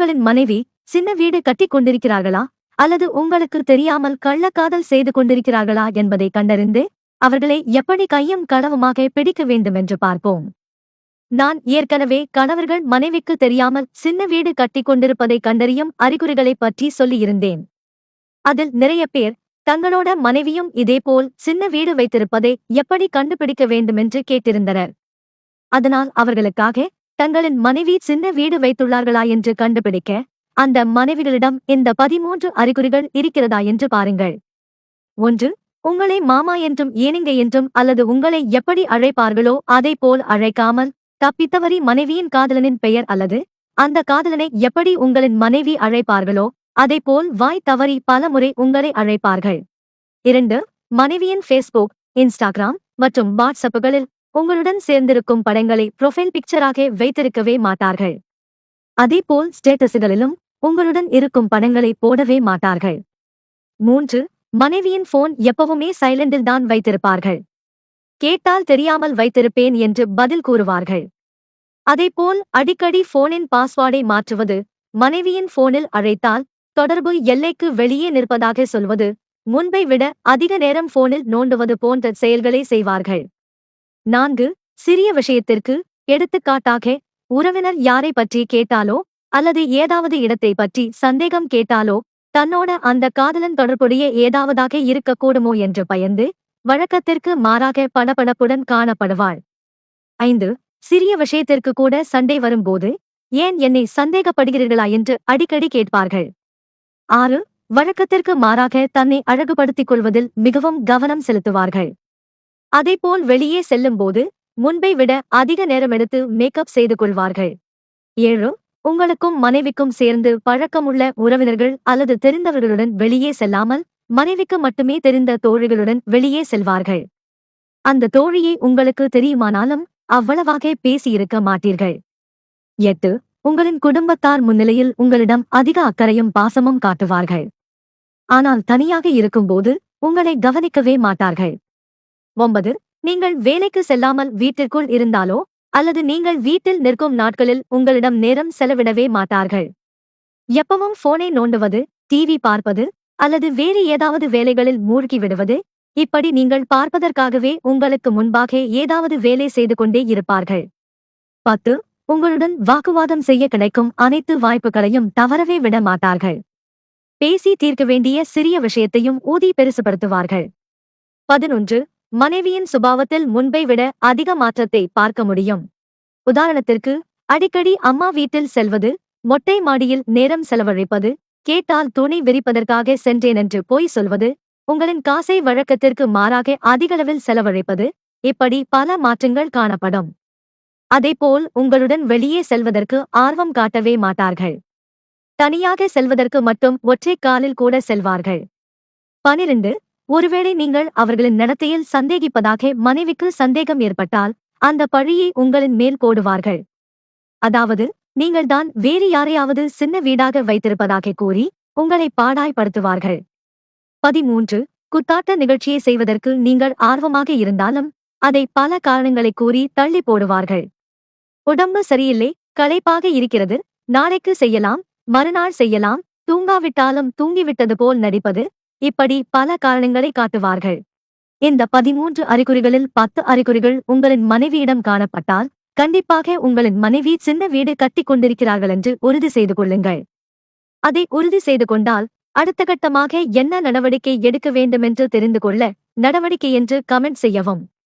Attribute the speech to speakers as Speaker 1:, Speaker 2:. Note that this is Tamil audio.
Speaker 1: உங்களின் மனைவி சின்ன வீடு கட்டி கொண்டிருக்கிறார்களா? அல்லது உங்களுக்கு தெரியாமல் கள்ளக்காதல் செய்து கொண்டிருக்கிறார்களா என்பதை கண்டறிந்து அவர்களை எப்படி கையும் களவுமாக பிடிக்க வேண்டும் என்று பார்ப்போம். நான் ஏற்கனவே கணவர்கள் மனைவிக்கு தெரியாமல் சின்ன வீடு கட்டிக் கொண்டிருப்பதை கண்டறியும் அறிகுறிகளைப் பற்றி சொல்லியிருந்தேன். அதில் நிறைய பேர் தங்களோட மனைவியும் இதேபோல் சின்ன வீடு வைத்திருப்பதை எப்படி கண்டுபிடிக்க வேண்டுமென்று கேட்டிருந்தனர். அதனால் அவர்களுக்காக தங்களின் மனைவி சின்ன வீடு வைத்துள்ளார்களா என்று கண்டுபிடிக்க அந்த மனைவிகளிடம் இந்த பதிமூன்று அறிகுறிகள் இருக்கிறதா என்று பாருங்கள். ஒன்று உங்களை மாமா என்றும் ஏனிங்க என்றும் அல்லது உங்களை எப்படி அழைப்பார்களோ அதை போல் அழைக்காமல் தப்பித்தவரி மனைவியின் காதலனின் பெயர் அல்லது அந்த காதலனை எப்படி உங்களின் மனைவி அழைப்பார்களோ அதை போல் வாய் தவறி பல முறை உங்களை அழைப்பார்கள். இரண்டு மனைவியின் ஃபேஸ்புக் இன்ஸ்டாகிராம் மற்றும் வாட்ஸ்அப்புகளில் உங்களுடன் சேர்ந்திருக்கும் படங்களை ப்ரொஃபைல் பிக்சராக வைத்திருக்கவே மாட்டார்கள். அதேபோல் ஸ்டேட்டஸுகளிலும் உங்களுடன் இருக்கும் படங்களை போடவே மாட்டார்கள். மூன்று மனைவியின் போன் எப்பவுமே சைலண்டில் தான் வைத்திருப்பார்கள். கேட்டால் தெரியாமல் வைத்திருப்பேன் என்று பதில் கூறுவார்கள். அதேபோல் அடிக்கடி போனின் பாஸ்வேர்டை மாற்றுவது மனைவியின் போனில் அழைத்தால் தொடர்பு எல்லைக்கு வெளியே நிற்பதாக சொல்வது முன்பை விட அதிக நேரம் போனில் நோண்டுவது போன்ற செயல்களை செய்வார்கள். நான்கு சிறிய விஷயத்திற்கு எடுத்துக்காட்டாக உறவினர் யாரை பற்றி கேட்டாலோ அல்லது ஏதாவது இடத்தை பற்றி சந்தேகம் கேட்டாலோ தன்னோட அந்த காதலன் தொடர்புடைய ஏதாவதாக இருக்கக்கூடுமோ என்று பயந்து வழக்கத்திற்கு மாறாக படபடப்புடன் காணப்படுவாள். ஐந்து சிறிய விஷயத்திற்கு கூட சண்டை வரும்போது ஏன் என்னை சந்தேகப்படுகிறீர்களா என்று அடிக்கடி கேட்பார்கள். ஆறு வழக்கத்திற்கு மாறாக தன்னை அழகுபடுத்திக் கொள்வதில் மிகவும் கவனம் செலுத்துவார்கள். அதேபோல் வெளியே செல்லும்போது முன்பை விட அதிக நேரம் எடுத்து மேக்கப் செய்து கொள்வார்கள். ஏழு உங்களுக்கும் மனைவிக்கும் சேர்ந்து பழக்கமுள்ள உறவினர்கள் அல்லது தெரிந்தவர்களுடன் வெளியே செல்லாமல் மனைவிக்கு மட்டுமே தெரிந்த தோழிகளுடன் வெளியே செல்வார்கள். அந்த தோழியை உங்களுக்கு தெரியுமானாலும் அவ்வளவாக பேசியிருக்க மாட்டீர்கள். எட்டு உங்களின் குடும்பத்தார் முன்னிலையில் உங்களிடம் அதிக அக்கறையும் பாசமும் காட்டுவார்கள். ஆனால் தனியாக இருக்கும்போது உங்களை கவனிக்கவே மாட்டார்கள். ஒன்பது நீங்கள் வேலைக்கு செல்லாமல் வீட்டிற்குள் இருந்தாலோ அல்லது நீங்கள் வீட்டில் நிற்கும் நாட்களில் உங்களிடம் நேரம் செலவிடவே மாட்டார்கள். எப்பவும் போனை நோண்டுவது டிவி பார்ப்பது அல்லது வேறு ஏதாவது வேலைகளில் மூழ்கி விடுவது இப்படி நீங்கள் பார்ப்பதற்காகவே உங்களுக்கு முன்பாக ஏதாவது வேலை செய்து கொண்டே இருப்பார்கள். பத்து உங்களுடன் வாக்குவாதம் செய்ய கிடைக்கும் அனைத்து வாய்ப்புகளையும் தவறவே விட மாட்டார்கள். பேசி தீர்க்க வேண்டிய சிறிய விஷயத்தையும் ஊதி பெருசுபடுத்துவார்கள். பதினொன்று மனைவியின் சுபாவத்தில் முன்பை விட அதிக மாற்றத்தை பார்க்க முடியும். உதாரணத்திற்கு அடிக்கடி அம்மா வீட்டில் செல்வது மொட்டை மாடியில் நேரம் செலவழிப்பது கேட்டால் துணி விரிப்பதற்காக சென்றேன் என்று போய் சொல்வது உங்களின் காசை வழக்கத்திற்கு மாறாக அதிகளவில் செலவழிப்பது இப்படி பல மாற்றங்கள் காணப்படும். அதேபோல் உங்களுடன் வெளியே செல்வதற்கு ஆர்வம் காட்டவே மாட்டார்கள். தனியாக செல்வதற்கு மட்டும் ஒற்றை காலில் கூட செல்வார்கள். பனிரெண்டு ஒருவேளை நீங்கள் அவர்களின் நடத்தையில் சந்தேகிப்பதாக மனைவிக்கு சந்தேகம் ஏற்பட்டால் அந்த பழியை உங்களின் மேல் போடுவார்கள் அதாவது நீங்கள்தான் வேறு யாரையாவது சின்ன வீடாக வைத்திருப்பதாக கூறி உங்களை பாடாய்படுத்துவார்கள் பதிமூன்று குத்தாட்ட நிகழ்ச்சியை செய்வதற்கு நீங்கள் ஆர்வமாக இருந்தாலும் அதை பல காரணங்களை கூறி தள்ளி போடுவார்கள். உடம்பு சரியில்லை களைப்பாக இருக்கிறது நாளைக்கு செய்யலாம் மறுநாள் செய்யலாம் தூங்காவிட்டாலும் தூங்கிவிட்டது போல் நடிப்பது இப்படி பல காரணங்களை காட்டுவார்கள். இந்த பதிமூன்று அறிகுறிகளில் பத்து அறிகுறிகள் உங்களின் மனைவியிடம் காணப்பட்டால் கண்டிப்பாக உங்களின் மனைவி சின்ன வீடு கட்டிக் கொண்டிருக்கிறார்கள் என்று உறுதி செய்து கொள்ளுங்கள். அதை உறுதி செய்து கொண்டால் அடுத்த கட்டமாக என்ன நடவடிக்கை எடுக்க வேண்டுமென்று தெரிந்து கொள்ள நடவடிக்கை என்று கமெண்ட் செய்யவும்.